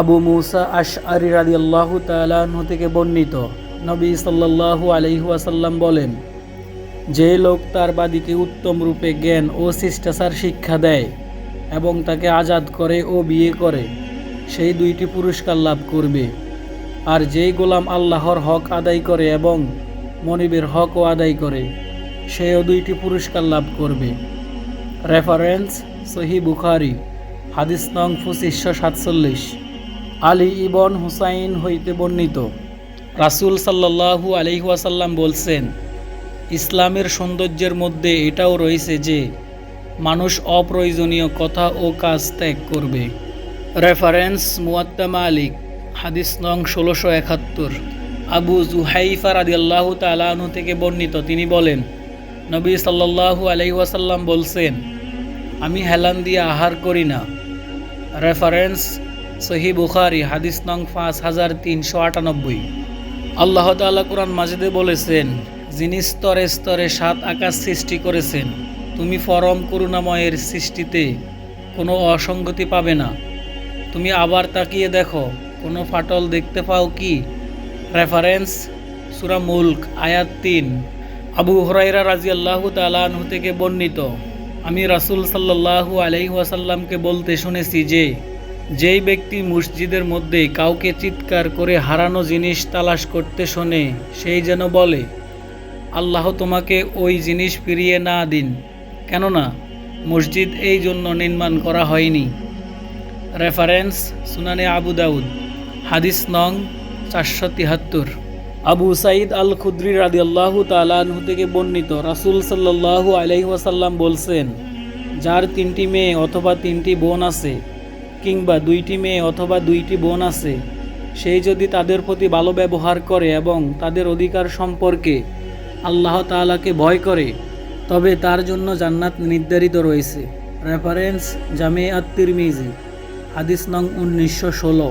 আবু মুসা আশ আরি রাদি আল্লাহ তালাহ থেকে বর্ণিত। নবী সাল্লাল্লাহু আলহি আসাল্লাম বলেন, যে লোক তার বাদীকে উত্তম রূপে জ্ঞান ও শিষ্টাচার শিক্ষা দেয় এবং তাকে আজাদ করে ও বিয়ে করে, সেই দুইটি পুরস্কার লাভ করবে। আর যেই গোলাম আল্লাহর হক আদায় করে এবং মনিবের হকও আদায় করে, সেও দুইটি পুরস্কার লাভ করবে। রেফারেন্স সহি বুখারি, হাদিস নং পঁচিশশো সাতচল্লিশ। আলী ইবন হুসাইন হইতে বর্ণিত। রাসূল সাল্লাল্লাহু আলাইহি ওয়াসাল্লাম বলছেন, ইসলামের সৌন্দর্যের মধ্যে এটাও রয়েছে যে, মানুষ অপ্রয়োজনীয় কথা ও কাজ ত্যাগ করবে। রেফারেন্স মুয়াত্তা মালিক, হাদিস নং ষোলোশো একাত্তর। আবু জুহাইফা রাদিয়াল্লাহু তালাহু থেকে বর্ণিত। তিনি বলেন, নবী সাল্লাল্লাহু আলাইহি ওয়াসাল্লাম বলছেন, আমি হেলান দিয়ে আহার করি না। রেফারেন্স সহি বুখারি, হাদিস নং পাঁচ হাজার তিনশো আটানব্বই। আল্লাহ তাআলা কোরআন মাজিদে বলেছেন, যিনি স্তরে স্তরে সাত আকাশ সৃষ্টি করেছেন, তুমি পরম করুণাময়ের সৃষ্টিতে কোনো অসঙ্গতি পাবে না। তুমি আবার তাকিয়ে দেখো, কোনো ফাটল দেখতে পাও কি? রেফারেন্স, সুরা মুল্ক, আয়াত তিন। আবু হরাইরা রাজি আল্লাহ তালাহু থেকে বর্ণিত। আমি রাসূল সাল্লাল্লাহু আলাইহি ওয়াসাল্লামকে বলতে শুনেছি যে যেই ব্যক্তি মসজিদের মধ্যে কাউকে চিৎকার করে হারানো জিনিস তালাশ করতে শোনে, সেই যেন বলে, আল্লাহ তোমাকে ওই জিনিস ফিরিয়ে না দিন। কেননা, মসজিদ এই জন্য নির্মাণ করা হয়নি। রেফারেন্স, সুনানে আবু দাউদ, হাদিস নং চারশো তিহাত্তর। আবু সাইদ আল খুদ্রি রাদি আল্লাহ তালাহু থেকে বর্ণিত রাসূল সাল্লাল্লাহু আলাইহি ওয়াসাল্লাম বলছেন, যার তিনটি মেয়ে অথবা তিনটি বোন আছে কিংবা দুইটি মেয়ে অথবা দুইটি বোন আছে, সেই যদি তাদের প্রতি ভালো ব্যবহার করে এবং তাদের অধিকার সম্পর্কে আল্লাহ তালাকে ভয় করে, তবে তার জন্য জান্নাত নির্ধারিত রয়েছে। রেফারেন্স জামে আত্মির মিজি হাদিস নং উনিশশো ষোলো।